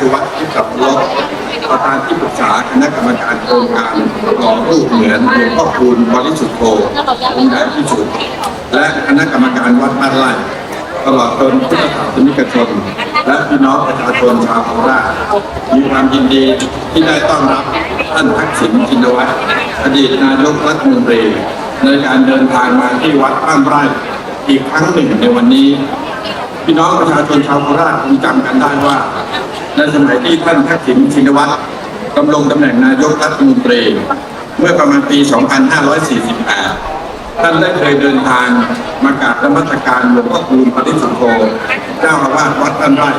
สุวัสดิ์ที่กับรบประธานที่ปรึกษาคณะกรรมการโครงการหล่อรูปเหมือนหลวงพ่อคูณบริสุทธิ์โธองค์ใหญ่ที่สุด และคณะกรรมการวัดบ้านไร่ตลอดจนพุทธศาสนิกชนและพี่น้องประชาชนชาวโคราชมีความยินดีที่ได้ต้อนรับท่านทักษิณชินวัตรอดีตนายกรัฐมนตรีในการเดินทางมาที่วัดบ้านไร่อีกครั้งหนึ่งในวันนี้ พี่น้องประชาชนชาวโคราชคงจำกันได้ว่า ในสมัยที่ท่านทักษิณชินวัตรดำรงตำแหน่งนายกรัฐมนตรี เมื่อประมาณปี 2548 ท่านได้เคยเดินทางมากราบนมัสการหลวงพ่อคูณปริสุทโธเจ้าอาวาสวัดบ้านไร่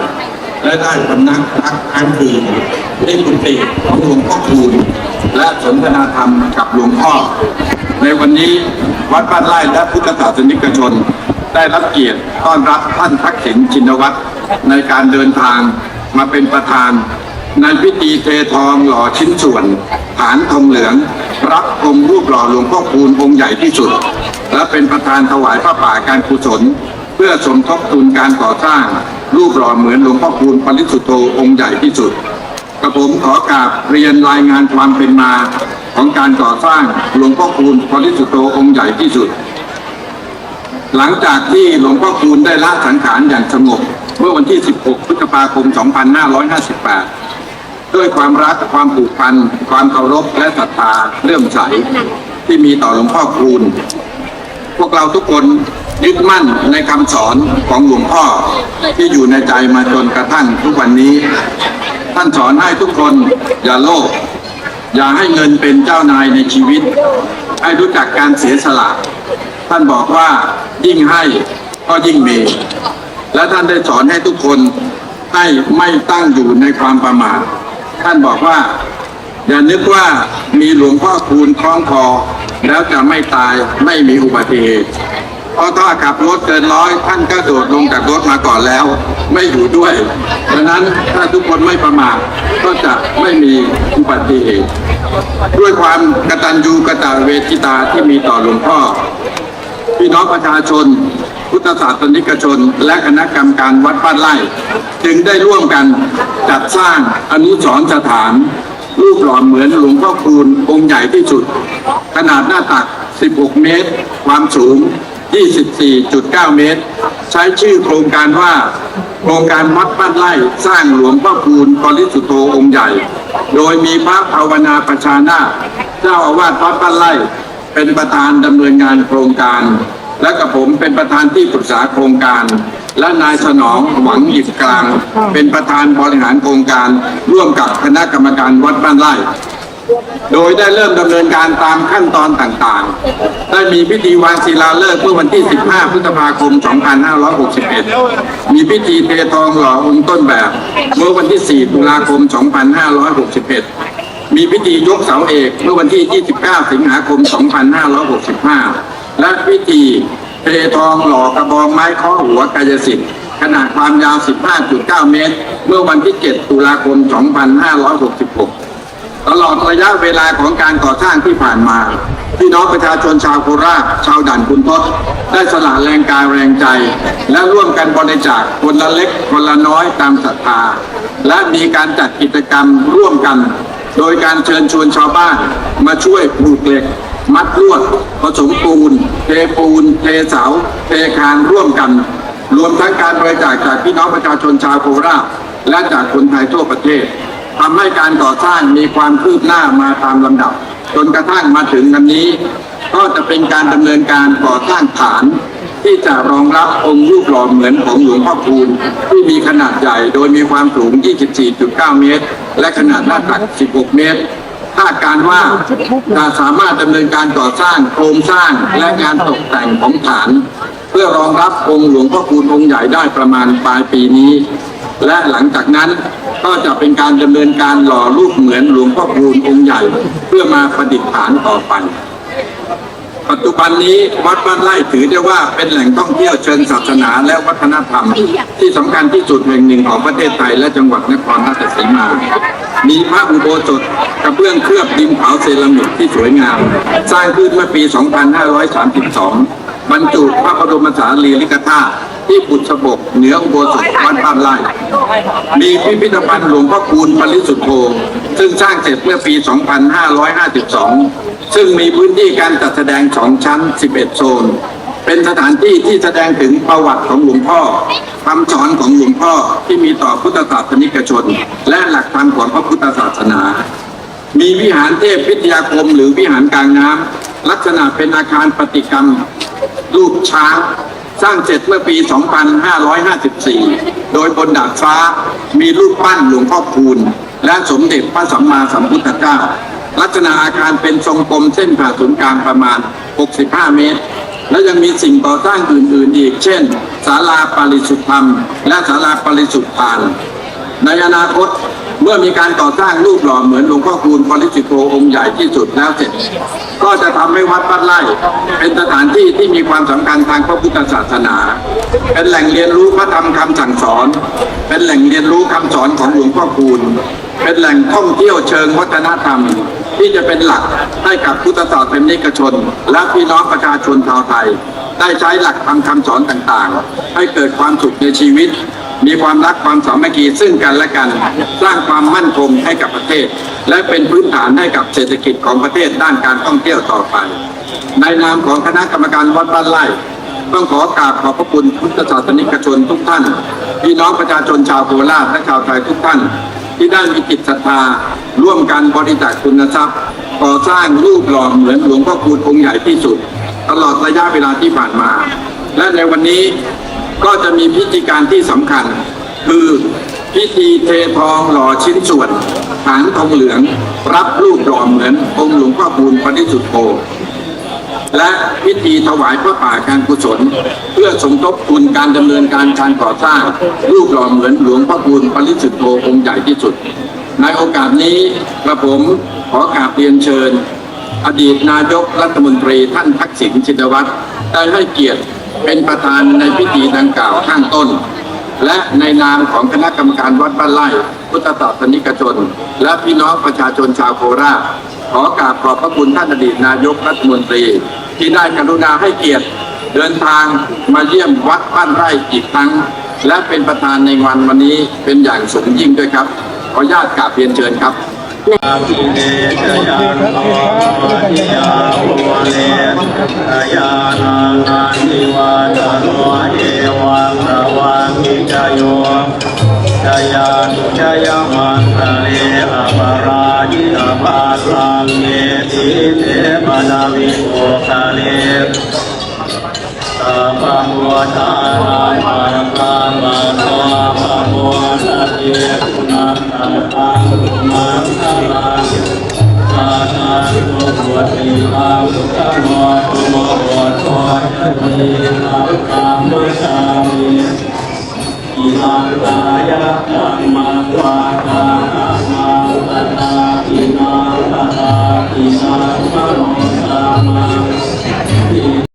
และได้พำนักพักค้างคืนที่กุฏิของหลวงพ่อคูณและสนทนาธรรมกับหลวงพ่อ ในวันนี้วัดบ้านไร่และพุทธศาสนิกชน ได้รับเกียรติต้อนรับท่านทักษิณชินวัตรในการเดินทาง มาเป็นประธาน ในพิธีเททองหล่อชิ้นส่วนฐานทองเหลือง รับองค์รูปหล่อหลวงพ่อคูณองค์ใหญ่ที่สุด และเป็นประธานถวายพระป่าการกุศล เพื่อสมทบทุนการก่อสร้าง รูปหล่อเหมือนหลวงพ่อคูณปริสุทธโธองค์ใหญ่ที่สุดกระผมขอกราบเรียนรายงานความเป็นมาของการก่อสร้างหลวงพ่อคูณปริสุทธโธองค์ใหญ่ที่สุด หลังจากที่หลวงพ่อคูณได้ละสังขารอย่างสงบ มื่อวันที่ 16 พฤษภาคม 2558 ด้วยความรักความผูกพัน ความเคารพและศรัทธาเลื่อมใสที่มีต่อหลวงพ่อคูณ พวกเราทุกคนยึดมั่นในคำสอนของหลวงพ่อที่อยู่ในใจมาจนกระทั่งทุกวันนี้ ท่านสอนให้ทุกคนอย่าโลภอย่าให้เงินเป็นเจ้านายในชีวิต ให้รู้จักการเสียสละ ท่านบอกว่ายิ่งให้ก็ยิ่งมี และท่านได้สอนให้ทุกคนให้ไม่ตั้งอยู่ในความประมาทท่านบอกว่า อย่านึกว่ามีหลวงพ่อคูณคล้องคอ แล้วจะไม่ตายไม่มีอุบัติเหตุเพราะถ้าขับรถเกินร้อยท่านก็โดดลงจากรถมาก่อนแล้ว ไม่อยู่ด้วยดังนั้นถ้าทุกคนไม่ประมาทก็จะไม่มีอุบัติเหตุด้วยความกตัญญูกตเวทิตาที่มีต่อหลวงพ่อพี่น้องประชาชน พุทธศาสนิกชน และคณะกรรมการวัดบ้านไร่ จึงได้ร่วมกันจัดสร้างอนุสรณ์สถาน รูปหล่อเหมือนหลวงพ่อคูณองค์ใหญ่ที่สุด ขนาดหน้าตัก 16 เมตร ความสูง 24.9 เมตร ใช้ชื่อโครงการว่าโครงการวัดบ้านไร่สร้างหลวงพ่อคูณปริสุโธองค์ใหญ่ โดยมีพระภาวนาประชานาเจ้าอาวาสวัดบ้านไร่ เป็นประธานดำเนินงานโครงการ และกับผมเป็นประธานที่ปรึกษาโครงการ และนายสนองหวังหยิบกลาง เป็นประธานบริหารโครงการ ร่วมกับคณะกรรมการวัดบ้านไร่โดยได้เริ่มดำเนินการตามขั้นตอนต่างๆ ได้มีพิธีวางศิลาฤกษ์เมื่อวันที่ 15 พฤษภาคม 2561 มีพิธีเททองหล่อองค์ต้นแบบ เมื่อวันที่ 4 ตุลาคม 2561 มีพิธียกเสาเอกเมื่อวันที่ 29 สิงหาคม 2565 และพิธีเททองหล่อกระบองไม้ข้อหัวกายสิทธิ์ขนาดความยาว 15.9 เมตร เมื่อวันที่ 7 ตุลาคม 2566 ตลอดระยะเวลาของการก่อสร้างที่ผ่านมาพี่น้องประชาชนชาวโคราช ชาวด่านคุณทศได้สละแรงกายแรงใจ และร่วมกันบริจาคคนละเล็กคนละน้อยตามศรัทธา และมีการจัดกิจกรรมร่วมกัน โดยการเชิญชวนชาวบ้านมาช่วยปลูกเหล็ก มัดลวดผสมปูนเทปูนเทเสาเทคานร่วมกัน รวมทั้งการบริจาคจากพี่น้องประชาชนชาวโคราชและจากคนไทยทั่วประเทศทำให้การก่อสร้างมีความคืบหน้ามาตามลำดับ จนกระทั่งมาถึงวันนี้ ก็จะเป็นการดำเนินการก่อสร้างฐานที่จะรองรับองค์รูปหล่อเหมือนของหลวงพ่อคูณที่มีขนาดใหญ่โดยมีความสูง 24.9 เมตร และขนาดหน้าตัก 16 เมตร คาดการณ์ว่าจะสามารถดำเนินการก่อสร้างโครงสร้างและงานตกแต่งของฐาน เพื่อรองรับองค์หลวงพ่อคูณองค์ใหญ่ได้ประมาณปลายปีนี้ และหลังจากนั้นก็จะเป็นการดำเนินการหล่อรูปเหมือนหลวงพ่อคูณองค์ใหญ่ เพื่อมาประดิษฐานต่อไป ปัจจุบันนี้วัดบ้านไร่ถือได้ว่าเป็นแหล่งท่องเที่ยวเชิงศาสนาและวัฒนธรรม ที่สำคัญที่สุดแห่งหนึ่งของประเทศไทยและจังหวัดนครราชสีมา มีพระอุโบสถกระเบื้องเคลือบดินเผาเซรามิกที่สวยงาม สร้างขึ้นเมื่อปี 2532 บรรจุพระบรมสารีริกธาตุที่บุษบกเหนืออุโบสถวัดบ้านไร่มีพิพิธภัณฑ์หลวงพ่อคูณปริสุทธโธซึ่งสร้างเสร็จเมื่อปี 2552 ซึ่งมีพื้นที่การจัดแสดงสองชั้น 11 โซน เป็นสถานที่ที่แสดงถึงประวัติของหลวงพ่อคำสอนของหลวงพ่อที่มีต่อพุทธศาสนิกชน และหลักธรรมของพระพุทธศาสนา มีวิหารเทพพิทยาคมหรือวิหารกลางน้ำลักษณะเป็นอาคารปฏิกรรม รูปช้างสร้างเสร็จเมื่อปี 2554 โดยบนดาดฟ้ามีรูปปั้นหลวงพ่อคูณ และสมเด็จพระสัมมาสัมพุทธเจ้า ลักษณะอาคารเป็นทรงกลมเส้นผ่าศูนย์กลางประมาณ 65 เมตร และยังมีสิ่งก่อสร้างอื่น ๆ อีก เช่นศาลาปริสุทธธรรม และศาลาปริสุทธาน ในอนาคตเมื่อมีการก่อสร้างรูปหล่อเหมือนหลวงพ่อคูณปริสุทธโธองค์ใหญ่ที่สุดแล้วเสร็จ ก็จะทำให้วัดบ้านไร่เป็นสถานที่ที่มีความสำคัญทางพระพุทธศาสนา เป็นแหล่งเรียนรู้พระธรรมคำสั่งสอน เป็นแหล่งเรียนรู้คำสอนของหลวงพ่อคูณ เป็นแหล่งท่องเที่ยวเชิงวัฒนธรรม ที่จะเป็นหลักให้กับพุทธศาสนิกชน และพี่น้องประชาชนชาวไทย ได้ใช้หลักธรรมคำสอนต่างๆ ให้เกิดความสุขในชีวิต มีความรักความสามัคคีซึ่งกันและกัน สร้างความมั่นคงให้กับประเทศ และเป็นพื้นฐานให้กับเศรษฐกิจของประเทศด้านการท่องเที่ยวต่อไป ในนามของคณะกรรมการวัดบ้านไร่ต้องขอกราบขอบพระคุณพุทธศาสนิกชนทุกท่าน พี่น้องประชาชนชาวโคราชและชาวไทยทุกท่าน ที่ได้มีจิตศรัทธา ร่วมกันบริจาคคุณทรัพย์ ก่อสร้างรูปหล่อเหมือนหลวงพ่อคูณองค์ใหญ่ที่สุด ตลอดระยะเวลาที่ผ่านมา และในวันนี้ก็จะมีพิธีการที่สำคัญ คือพิธีเททองหล่อชิ้นส่วนฐานทองเหลือง รับรูปหล่อเหมือนองค์หลวงพ่อคูณปริสุทธโธ และพิธีถวายพระป่าการกุศล เพื่อสมทบทุนการดำเนินการการก่อสร้างรูปหล่อเหมือนหลวงพ่อคูณปริสุทธโธองค์ใหญ่ที่สุด ในโอกาสนี้กระผมขอกราบเรียนเชิญ อดีตนายกรัฐมนตรีท่านทักษิณชินวัตรได้ให้เกียรติเป็นประธานในพิธีดังกล่าวข้างต้น และในนามของคณะกรรมการวัดบ้านไร่พุทธศาสนิกชน และพี่น้องประชาชนชาวโคราช ขอกราบขอบพระคุณท่านอดีตนายกรัฐมนตรี ที่ได้กรุณาให้เกียรติ เดินทางมาเยี่ยมวัดบ้านไร่อีกครั้ง และเป็นประธานในวันวันนี้เป็นอย่างสูงยิ่งด้วยครับ ขออนุญาตกราบเรียนเชิญครับยานโนทิยาภูเนตยานังอาทิวาตโนเอวังระวังกิจโยจยานุจยมันตะเล อปาราจิอปาสังเมติเตปะดาวิโอคาเลสัพพะโมทานามาตามาโนภะโมทัพเยนะตังตังมังคลังอาทานตุปุติมังขโมตุโมโหโตจะมีมังคัมมุสามิอิมังกายะตังมังวาทานามังตา อินังตตาอินังมโนสามังอิ